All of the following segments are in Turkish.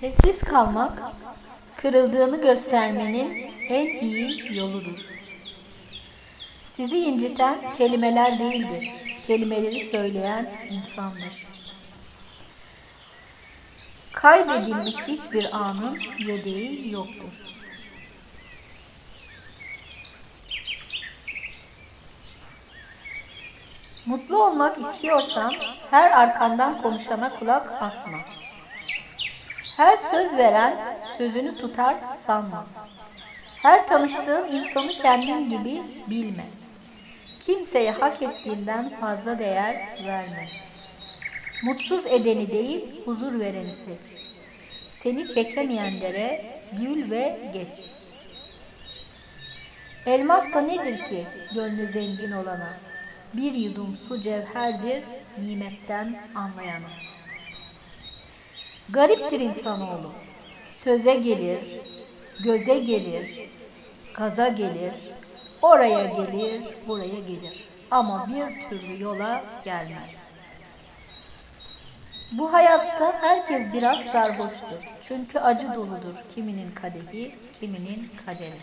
Sessiz kalmak, kırıldığını göstermenin en iyi yoludur. Sizi inciten kelimeler değildir, kelimeleri söyleyen insandır. Kaybedilmiş hiçbir anın yedeği yoktur. Mutlu olmak istiyorsan her arkandan konuşana kulak asma. Her söz veren sözünü tutar sanma. Her tanıştığın insanı kendin gibi bilme. Kimseye hak ettiğinden fazla değer verme. Mutsuz edeni değil, huzur vereni seç. Seni çekemeyenlere gül ve geç. Elmas da nedir ki gönlü zengin olana? Bir yudum su cevherdir nimetten anlayana. Gariptir insanoğlu. Söze gelir, göze gelir, gaza gelir, oraya gelir, buraya gelir. Ama bir türlü yola gelmez. Bu hayatta herkes biraz sarhoştur. Çünkü acı doludur kiminin kadehi, kiminin kaderi.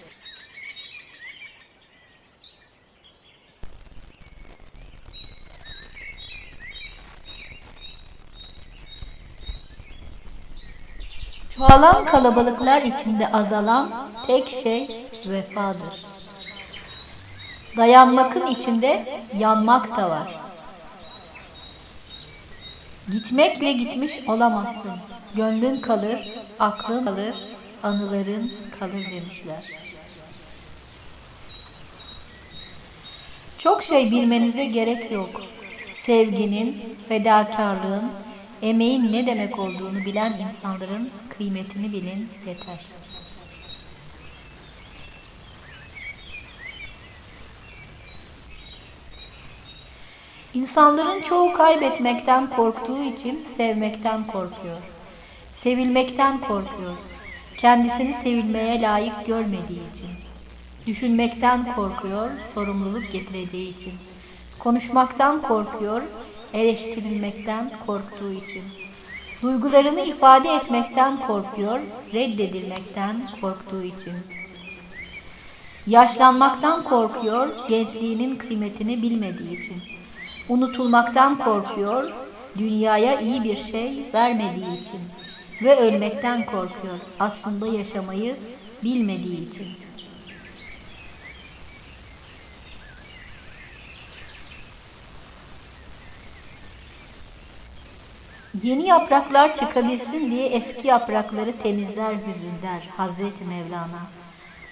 Çoğalan kalabalıklar içinde azalan tek şey vefadır. Dayanmakın içinde yanmak da var. Gitmekle gitmiş olamazsın. Gönlün kalır, aklın kalır, anıların kalır demişler. Çok şey bilmenize gerek yok. Sevginin, fedakarlığın, emeğin ne demek olduğunu bilen insanların kıymetini bilin yeter. İnsanların çoğu kaybetmekten korktuğu için sevmekten korkuyor. Sevilmekten korkuyor. Kendisini sevilmeye layık görmediği için. Düşünmekten korkuyor, sorumluluk getireceği için. Konuşmaktan korkuyor, eleştirilmekten korktuğu için. Duygularını ifade etmekten korkuyor, reddedilmekten korktuğu için. Yaşlanmaktan korkuyor, gençliğinin kıymetini bilmediği için. Unutulmaktan korkuyor, dünyaya iyi bir şey vermediği için. Ve ölmekten korkuyor, aslında yaşamayı bilmediği için. Yeni yapraklar çıkabilsin diye eski yaprakları temizler hüzün der Hazreti Mevlana.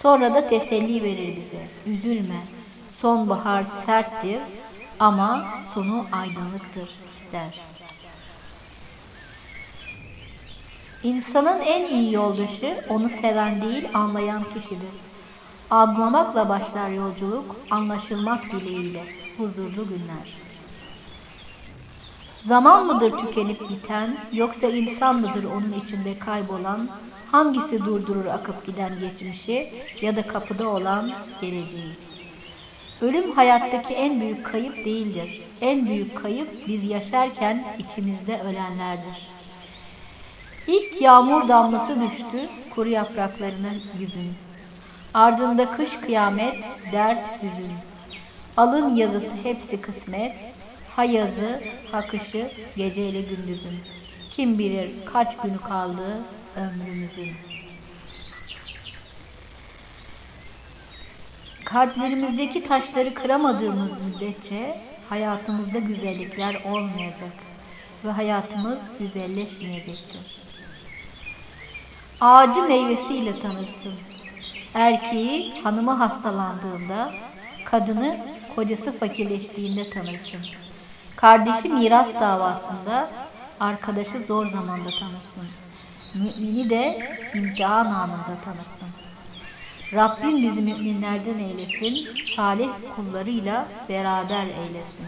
Sonra da teselli verir bize. Üzülme. Sonbahar serttir ama sonu aydınlıktır der. İnsanın en iyi yoldaşı onu seven değil anlayan kişidir. Anlamakla başlar yolculuk, anlaşılmak dileğiyle huzurlu günler. Zaman mıdır tükenip biten, yoksa insan mıdır onun içinde kaybolan, hangisi durdurur akıp giden geçmişi ya da kapıda olan geleceği? Ölüm hayattaki en büyük kayıp değildir. En büyük kayıp biz yaşarken içimizde ölenlerdir. İlk yağmur damlası düştü kuru yapraklarına yüzün. Ardında kış kıyamet, dert hüzün. Alın yazısı hepsi kısmet, ha yazı, ha kışı, geceyle gündüzün. Kim bilir kaç günü kaldı ömrümüzün. Kalplerimizdeki taşları kıramadığımız müddetçe hayatımızda güzellikler olmayacak ve hayatımız güzelleşmeyecektir. Ağacı meyvesiyle tanırsın. Erkeği hanımı hastalandığında, kadını kocası fakirleştiğinde tanırsın. Kardeşi miras davasında, arkadaşı zor zamanda tanırsın. Mümini de imtihan anında tanırsın. Rabbim bizi müminlerden eylesin, salih kullarıyla beraber eylesin.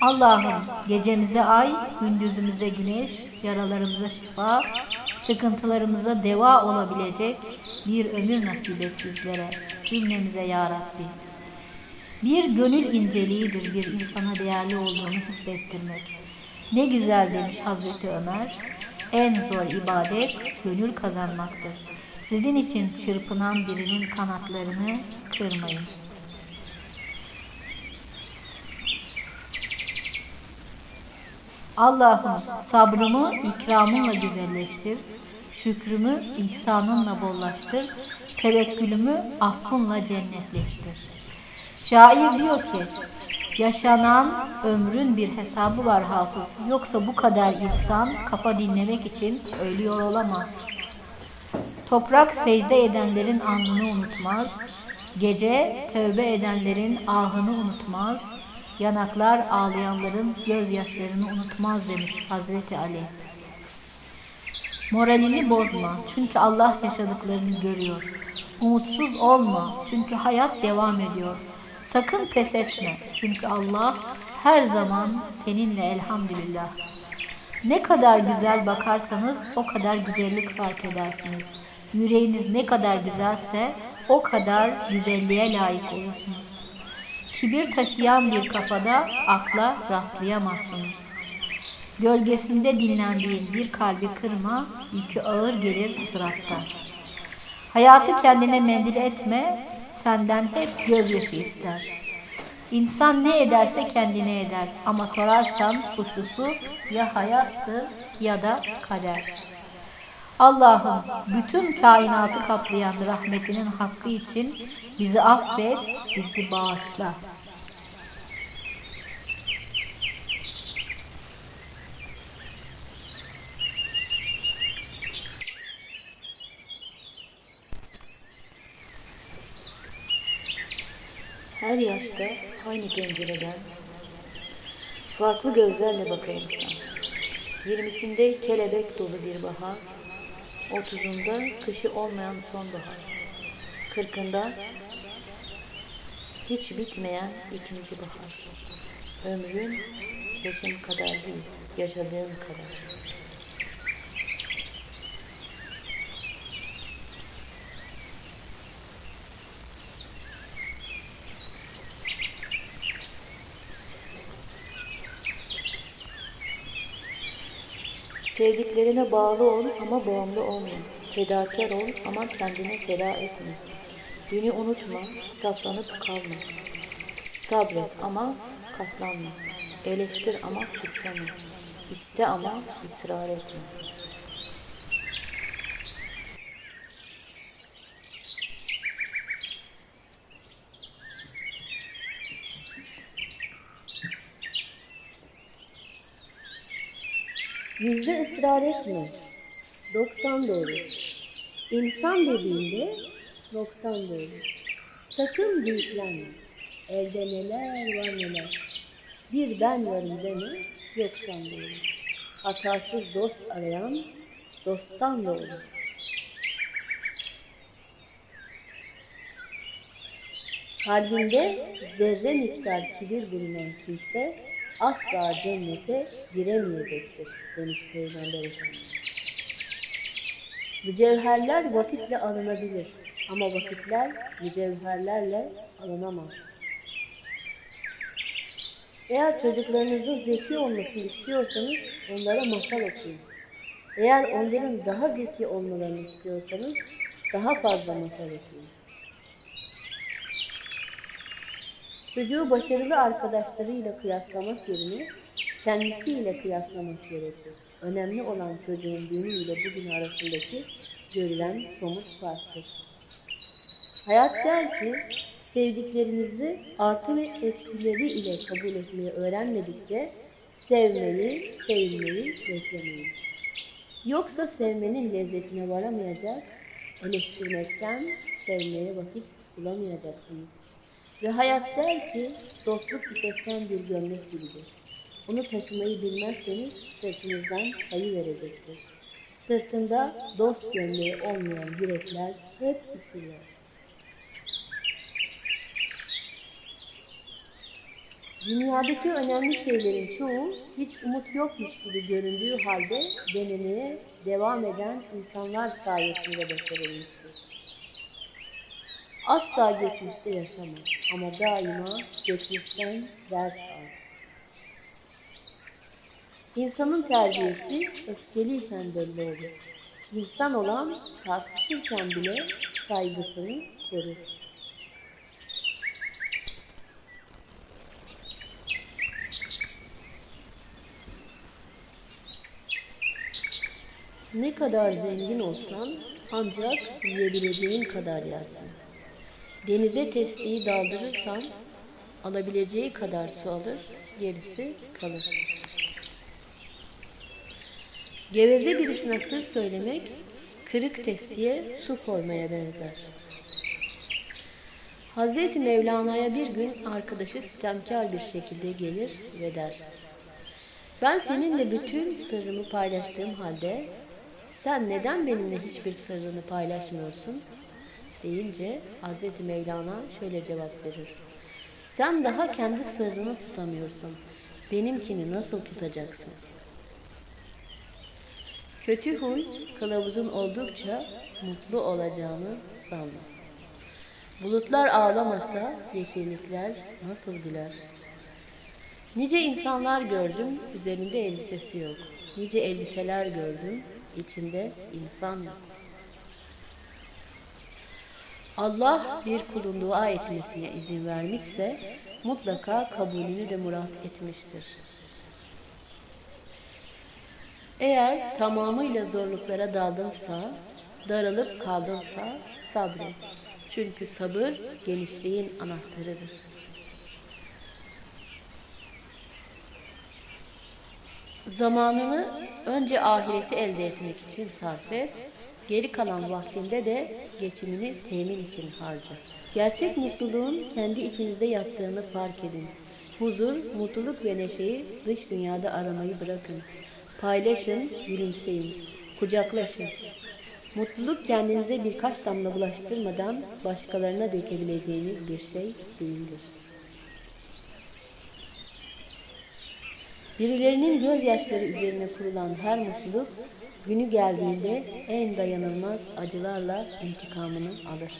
Allah'ım gecemize ay, gündüzümüze güneş, yaralarımıza şifa, sıkıntılarımıza deva olabilecek bir ömür nasip et bizlere, cümlemize ya Rabbi. Bir gönül inceliğidir bir insana değerli olduğunu hissettirmek. Ne güzel demiş Hazreti Ömer, en zor ibadet gönül kazanmaktır. Sizin için çırpınan birinin kanatlarını kırmayın. Allah'ım sabrımı ikramınla güzelleştir, şükrümü ihsanınla bollaştır, tevekkülümü affınla cennetleştir. Şair diyor ki, yaşanan ömrün bir hesabı var hafız. Yoksa bu kadar insan kafa dinlemek için ölüyor olamaz. Toprak secde edenlerin alnını unutmaz. Gece tövbe edenlerin ahını unutmaz. Yanaklar ağlayanların gözyaşlarını unutmaz demiş Hazreti Ali. Moralini bozma çünkü Allah yaşadıklarını görüyor. Umutsuz olma çünkü hayat devam ediyor. Sakın pes etme çünkü Allah her zaman seninle elhamdülillah. Ne kadar güzel bakarsanız o kadar güzellik fark edersiniz. Yüreğiniz ne kadar güzelse o kadar güzelliğe layık olursunuz. Kibir taşıyan bir kafada akla rastlayamazsınız. Gölgesinde dinlendiğin bir kalbi kırma, yükü ağır gelir sıratta. Hayatı kendine mendil etme, senden hep gözyaşı ister. İnsan ne ederse kendine eder ama sorarsan suçlusu ya hayattır ya da kader. Allah'ım bütün kainatı kaplayan rahmetinin hakkı için bizi affet, bizi bağışla. Her yaşta aynı pencereden farklı gözlerle bakar insan. Yirmisinde kelebek dolu bir bahar, otuzunda kışı olmayan sonbahar, kırkında hiç bitmeyen ikinci bahar. Ömrün yaşın kadar değil, yaşadığın kadar. Sevdiklerine bağlı ol ama bağımlı olma. Fedakar ol ama kendini feda etme. Dünü unutma, saflanıp kalma. Sabret ama katlanma. Eleştir ama suçlama. İste ama ısrar etme. Yüzde ısrar etme. 90 doğru. İnsan dediğinde 90 doğru. Sakın büyüklenme. Elde neler var neler. Bir ben varım deme, yoksan doğru. Hatasız dost arayan dosttan doğru. Kalbinde zerre miktar kibir bulunan kimse asla cennete giremeyecektir demiş Peygamber Efendimiz. Mücevherler vakitle alınabilir ama vakitler mücevherlerle alınamaz. Eğer çocuklarınızın zeki olmasını istiyorsanız onlara masal okuyun. Eğer onların daha zeki olmalarını istiyorsanız daha fazla masal okuyun. Çocuğu başarılı arkadaşlarıyla kıyaslamak yerine kendisiyle kıyaslamak gerekir. Önemli olan çocuğun dünü ile bugün arasındaki görülen somut farktır. Hayat der ki, sevdiklerinizi artı ve eksileri ile kabul etmeyi öğrenmedikçe sevmeyi, sevilmeyi beklemeyin. Yoksa sevmenin lezzetine varamayacak, eleştirmekten sevmeye vakit bulamayacaksınız. Ve hayat der ki dostluk ipekten bir gömlek gibidir. Onu taşımayı bilmezseniz sırtınızdan sayı verecektir. Sırtında dost gömleği olmayan yürekler hep üşürler. Dünyadaki önemli şeylerin çoğu hiç umut yokmuş gibi göründüğü halde denemeye devam eden insanlar sayesinde başarılmıştır. Asla geçmişte yaşama ama daima geçmişten ders al. İnsanın terbiyesi öfkeliyken belli olur. İnsan olan tartışırken bile saygısını korur. Ne kadar zengin olsan ancak yiyebileceğin kadar yersin. Denize testiyi daldırırsan alabileceği kadar su alır, gerisi kalır. Geveze birisine sır söylemek, kırık testiye su koymaya benzer. Hazreti Mevlana'ya bir gün arkadaşı sistemkar bir şekilde gelir ve der. Ben seninle bütün sırrımı paylaştığım halde sen neden benimle hiçbir sırrını paylaşmıyorsun? Deyince Hazreti Mevlana şöyle cevap verir. Sen daha kendi sırrını tutamıyorsun. Benimkini nasıl tutacaksın? Kötü huy kılavuzun oldukça mutlu olacağını sanma. Bulutlar ağlamasa yeşillikler nasıl güler? Nice insanlar gördüm, üzerinde elbisesi yok. Nice elbiseler gördüm, içinde insan yok. Allah bir kulun dua etmesine izin vermişse mutlaka kabulünü de murat etmiştir. Eğer tamamıyla zorluklara daldınsa, daralıp kaldınsa sabret. Çünkü sabır genişliğin anahtarıdır. Zamanını önce ahireti elde etmek için sarf et, geri kalan vaktinde de geçimini temin için harca. Gerçek mutluluğun kendi içinizde yattığını fark edin. Huzur, mutluluk ve neşeyi dış dünyada aramayı bırakın. Paylaşın, gülümseyin, kucaklaşın. Mutluluk kendinize birkaç damla bulaştırmadan başkalarına dökebileceğiniz bir şey değildir. Birilerinin gözyaşları üzerine kurulan her mutluluk günü geldiğinde en dayanılmaz acılarla intikamını alır.